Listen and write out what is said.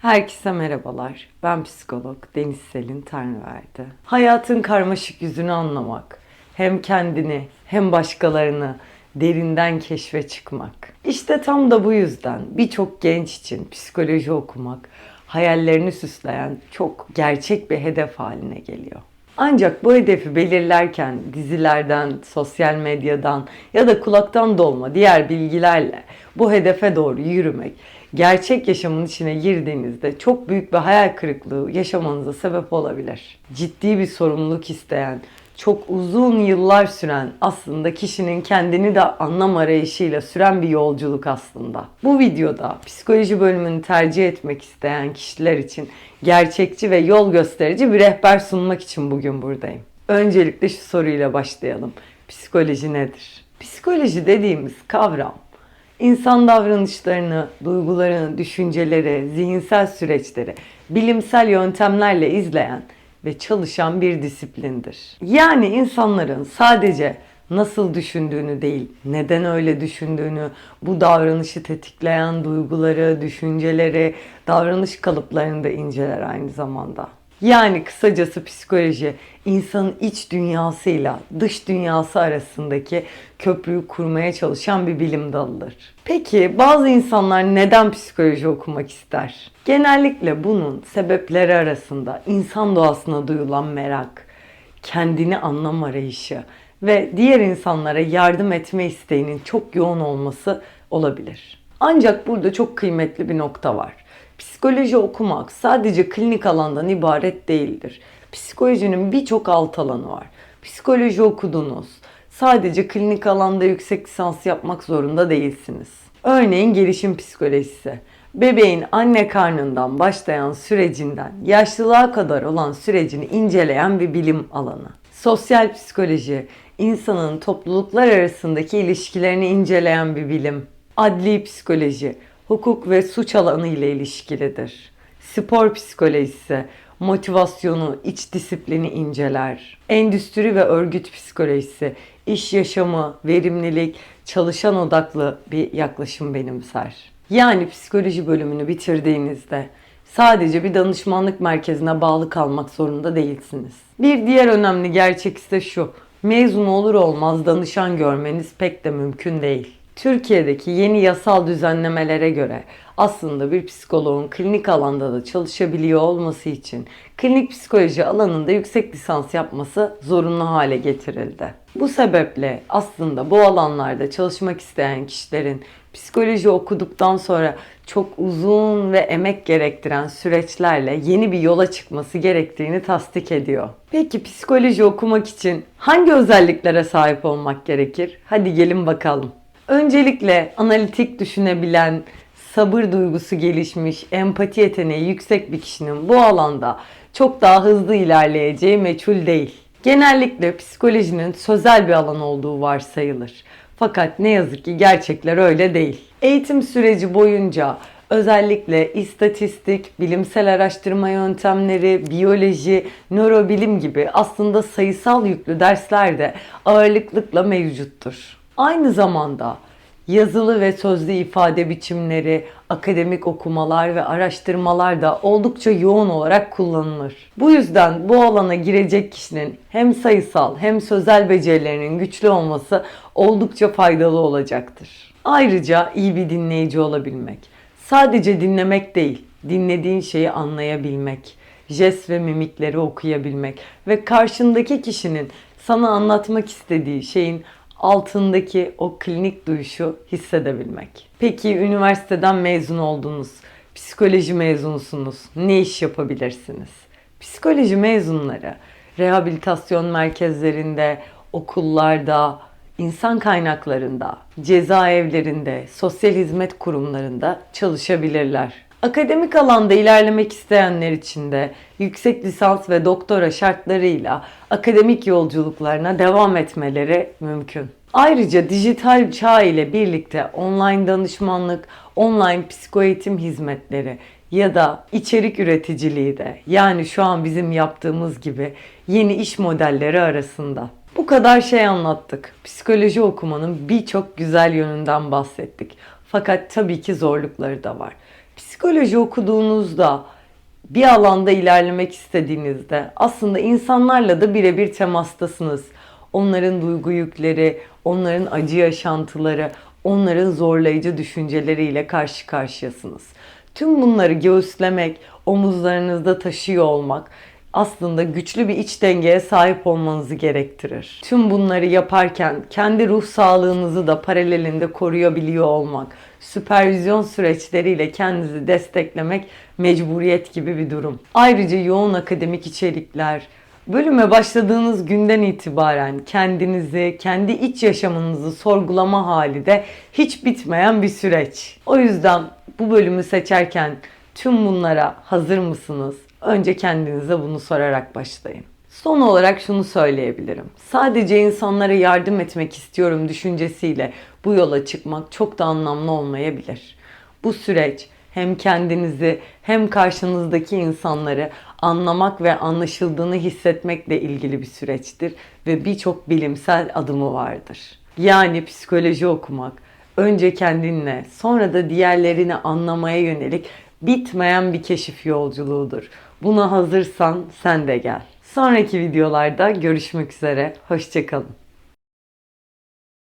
Herkese merhabalar. Ben psikolog Deniz Selin Tanrıverdi. Hayatın karmaşık yüzünü anlamak, hem kendini hem başkalarını derinden keşfe çıkmak. İşte tam da bu yüzden birçok genç için psikoloji okumak hayallerini süsleyen çok gerçek bir hedef haline geliyor. Ancak bu hedefi belirlerken dizilerden, sosyal medyadan ya da kulaktan dolma diğer bilgilerle bu hedefe doğru yürümek gerçek yaşamın içine girdiğinizde çok büyük bir hayal kırıklığı yaşamanıza sebep olabilir. Ciddi bir sorumluluk isteyen, çok uzun yıllar süren aslında kişinin kendini de anlam arayışıyla süren bir yolculuk aslında. Bu videoda psikoloji bölümünü tercih etmek isteyen kişiler için gerçekçi ve yol gösterici bir rehber sunmak için bugün buradayım. Öncelikle şu soruyla başlayalım. Psikoloji nedir? Psikoloji dediğimiz kavram İnsan davranışlarını, duygularını, düşünceleri, zihinsel süreçleri bilimsel yöntemlerle izleyen ve çalışan bir disiplindir. Yani insanların sadece nasıl düşündüğünü değil, neden öyle düşündüğünü, bu davranışı tetikleyen duyguları, düşünceleri, davranış kalıplarını da inceler aynı zamanda. Yani kısacası psikoloji insanın iç dünyasıyla dış dünyası arasındaki köprüyü kurmaya çalışan bir bilim dalıdır. Peki bazı insanlar neden psikoloji okumak ister? Genellikle bunun sebepleri arasında insan doğasına duyulan merak, kendini anlam arayışı ve diğer insanlara yardım etme isteğinin çok yoğun olması olabilir. Ancak burada çok kıymetli bir nokta var. Psikoloji okumak sadece klinik alandan ibaret değildir. Psikolojinin birçok alt alanı var. Psikoloji okudunuz. Sadece klinik alanda yüksek lisans yapmak zorunda değilsiniz. Örneğin gelişim psikolojisi. Bebeğin anne karnından başlayan sürecinden yaşlılığa kadar olan sürecini inceleyen bir bilim alanı. Sosyal psikoloji, insanın topluluklar arasındaki ilişkilerini inceleyen bir bilim. Adli psikoloji, hukuk ve suç alanı ile ilişkilidir. Spor psikolojisi, motivasyonu, iç disiplini inceler. Endüstri ve örgüt psikolojisi, iş yaşamı, verimlilik, çalışan odaklı bir yaklaşım benimser. Yani psikoloji bölümünü bitirdiğinizde sadece bir danışmanlık merkezine bağlı kalmak zorunda değilsiniz. Bir diğer önemli gerçek ise şu. Mezun olur olmaz danışan görmeniz pek de mümkün değil. Türkiye'deki yeni yasal düzenlemelere göre aslında bir psikoloğun klinik alanda da çalışabiliyor olması için klinik psikoloji alanında yüksek lisans yapması zorunlu hale getirildi. Bu sebeple aslında bu alanlarda çalışmak isteyen kişilerin psikoloji okuduktan sonra çok uzun ve emek gerektiren süreçlerle yeni bir yola çıkması gerektiğini tasdik ediyor. Peki psikoloji okumak için hangi özelliklere sahip olmak gerekir? Hadi gelin bakalım. Öncelikle analitik düşünebilen, sabır duygusu gelişmiş, empati yeteneği yüksek bir kişinin bu alanda çok daha hızlı ilerleyeceği meçhul değil. Genellikle psikolojinin sözel bir alan olduğu varsayılır. Fakat ne yazık ki gerçekler öyle değil. Eğitim süreci boyunca özellikle istatistik, bilimsel araştırma yöntemleri, biyoloji, nörobilim gibi aslında sayısal yüklü dersler de ağırlıklıkla mevcuttur. Aynı zamanda yazılı ve sözlü ifade biçimleri, akademik okumalar ve araştırmalar da oldukça yoğun olarak kullanılır. Bu yüzden bu alana girecek kişinin hem sayısal hem sözel becerilerinin güçlü olması oldukça faydalı olacaktır. Ayrıca iyi bir dinleyici olabilmek. Sadece dinlemek değil, dinlediğin şeyi anlayabilmek, jest ve mimikleri okuyabilmek ve karşındaki kişinin sana anlatmak istediği şeyin altındaki o klinik duyuşu hissedebilmek. Peki üniversiteden mezun oldunuz, psikoloji mezunusunuz, ne iş yapabilirsiniz? Psikoloji mezunları rehabilitasyon merkezlerinde, okullarda, insan kaynaklarında, cezaevlerinde, sosyal hizmet kurumlarında çalışabilirler. Akademik alanda ilerlemek isteyenler için de yüksek lisans ve doktora şartlarıyla akademik yolculuklarına devam etmeleri mümkün. Ayrıca dijital çağ ile birlikte online danışmanlık, online psikoeğitim hizmetleri ya da içerik üreticiliği de yani şu an bizim yaptığımız gibi yeni iş modelleri arasında. Bu kadar şey anlattık. Psikoloji okumanın birçok güzel yönünden bahsettik. Fakat tabii ki zorlukları da var Psikoloji okuduğunuzda bir alanda ilerlemek istediğinizde aslında insanlarla da birebir temastasınız. Onların duygu yükleri, onların acı yaşantıları, onların zorlayıcı düşünceleriyle karşı karşıyasınız. Tüm bunları göğüslemek, omuzlarınızda taşıyor olmak aslında güçlü bir iç dengeye sahip olmanızı gerektirir. Tüm bunları yaparken kendi ruh sağlığınızı da paralelinde koruyabiliyor olmak, süpervizyon süreçleriyle kendinizi desteklemek mecburiyet gibi bir durum. Ayrıca yoğun akademik içerikler, Bölüme başladığınız günden itibaren kendinizi, kendi iç yaşamınızı sorgulama hali de hiç bitmeyen bir süreç. O yüzden bu bölümü seçerken tüm bunlara hazır mısınız? Önce kendinize bunu sorarak başlayın. Son olarak şunu söyleyebilirim. Sadece insanlara yardım etmek istiyorum düşüncesiyle bu yola çıkmak çok da anlamlı olmayabilir. Bu süreç hem kendinizi hem karşınızdaki insanları anlamak ve anlaşıldığını hissetmekle ilgili bir süreçtir ve birçok bilimsel adımı vardır. Yani psikoloji okumak önce kendinle sonra da diğerlerini anlamaya yönelik bitmeyen bir keşif yolculuğudur. Buna hazırsan sen de gel. Sonraki videolarda görüşmek üzere. Hoşçakalın.